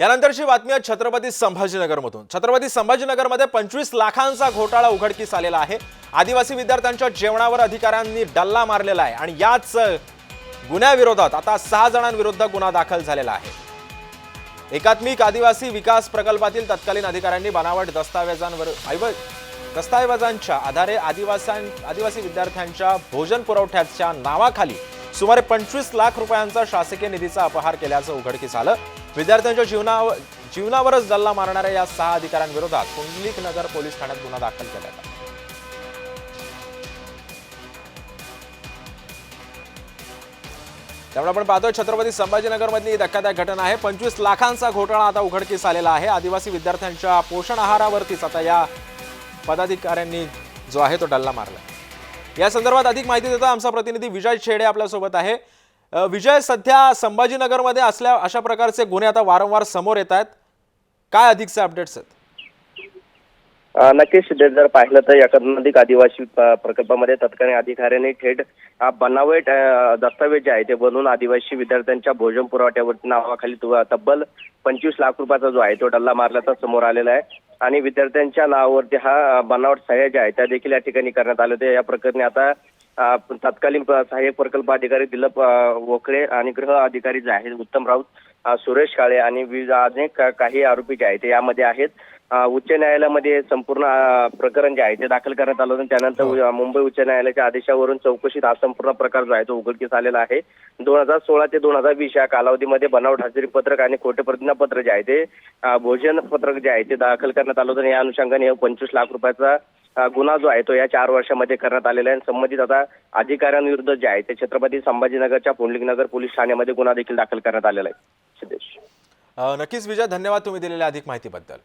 यानंतरची बातमी आहे छत्रपती संभाजीनगरमधून. छत्रपती संभाजीनगरमध्ये पंचवीस लाखांचा घोटाळा उघडकीस आलेला आहे. आदिवासी विद्यार्थ्यांच्या जेवणावर अधिकाऱ्यांनी डल्ला मारलेला आहे आणि याच गुन्ह्याविरोधात आता सहा जणांविरुद्ध गुन्हा दाखल झालेला आहे. एकात्मिक आदिवासी विकास प्रकल्पातील तत्कालीन अधिकाऱ्यांनी बनावट दस्तावेजांवर ऐवज दस्तावेजांच्या आधारे आदिवासां आदिवासी विद्यार्थ्यांच्या भोजन पुरवठ्याच्या नावाखाली सुमारे पंचवीस लाख रुपयांचा शासकीय निधीचा अपहार केल्याचं उघडकीस आलं. विद्यार्थ्यांच्या जीवनावर जीवनावरच डल्ला मारणाऱ्या या सहा अधिकाऱ्यांविरोधात कुंडलिक नगर पोलीस ठाण्यात गुन्हा दाखल केला त्यामुळे आपण पाहतोय छत्रपती संभाजीनगरमधली ही धक्कादायक घटना आहे. पंचवीस लाखांचा घोटाळा आता उघडकीस आलेला आहे. आदिवासी विद्यार्थ्यांच्या पोषण आहारावरतीच आता या पदाधिकाऱ्यांनी जो आहे तो डल्ला मारला. या संदर्भात अधिक माहिती देतो आमचा प्रतिनिधी विजय छेडे आपल्यासोबत आहे. विजय सध्या संभाजीनगरमध्ये असल्या अशा प्रकारचे गुन्हे आता वारंवार समोर येत आहेत. काय अधिकचे अपडेट्स आहेत? नक्कीच जर पाहिलं तर एकात्मिक आदिवासी प्रकल्पामध्ये तत्कालीन अधिकाऱ्यांनी थेट बनावट दस्तावेज जे आहे ते बनवून आदिवासी विद्यार्थ्यांच्या भोजन पुरवठ्यावरती नावाखाली तब्बल पंचवीस लाख रुपयाचा जो आहे तो डल्ला मारल्याचा समोर आलेला आहे. आणि विद्यार्थ्यांच्या नावावरती हा बनावट सह्या ज्या आहेत त्या देखील या ठिकाणी करण्यात आले होते या प्रकरणी आता तत्कालीन सहाय्यक प्रकल्प अधिकारी दिलीप अ, वोकळे आणि गृह अधिकारी जे आहेत उत्तम राऊत सुरेश काळे आणि अनेक काही आरोपी जे आहेत यामध्ये आहेत. उच्च न्यायालयामध्ये संपूर्ण प्रकरण जे आहे ते दाखल करण्यात आलं होतं. त्यानंतर अ, मुंबई उच्च न्यायालयाच्या आदेशावरून चौकशीत हा संपूर्ण प्रकार जो आहे तो उघडकीस आलेला आहे. दोन हजार सोळा ते दोन हजार वीस या कालावधीमध्ये बनावट हजेरी पत्रक आणि खोटे प्रतिज्ञापत्र जे आहे ते भोजन पत्रक जे आहे ते दाखल करण्यात आलं होतं. या अनुषंगाने पंचवीस लाख रुपयाचा गुन्हा जो आहे तो या चार वर्षामध्ये करण्यात आलेला आहे. आणि संबंधित आता अधिकाऱ्यांविरुद्ध जे आहे ते छत्रपती संभाजीनगरच्या पुंडलिकनगर पोलीस ठाण्यामध्ये गुन्हा देखील दाखल करण्यात आलेला आहे. सिद्धेश. नक्कीच विजय धन्यवाद तुम्ही दिलेल्या अधिक माहितीबद्दल.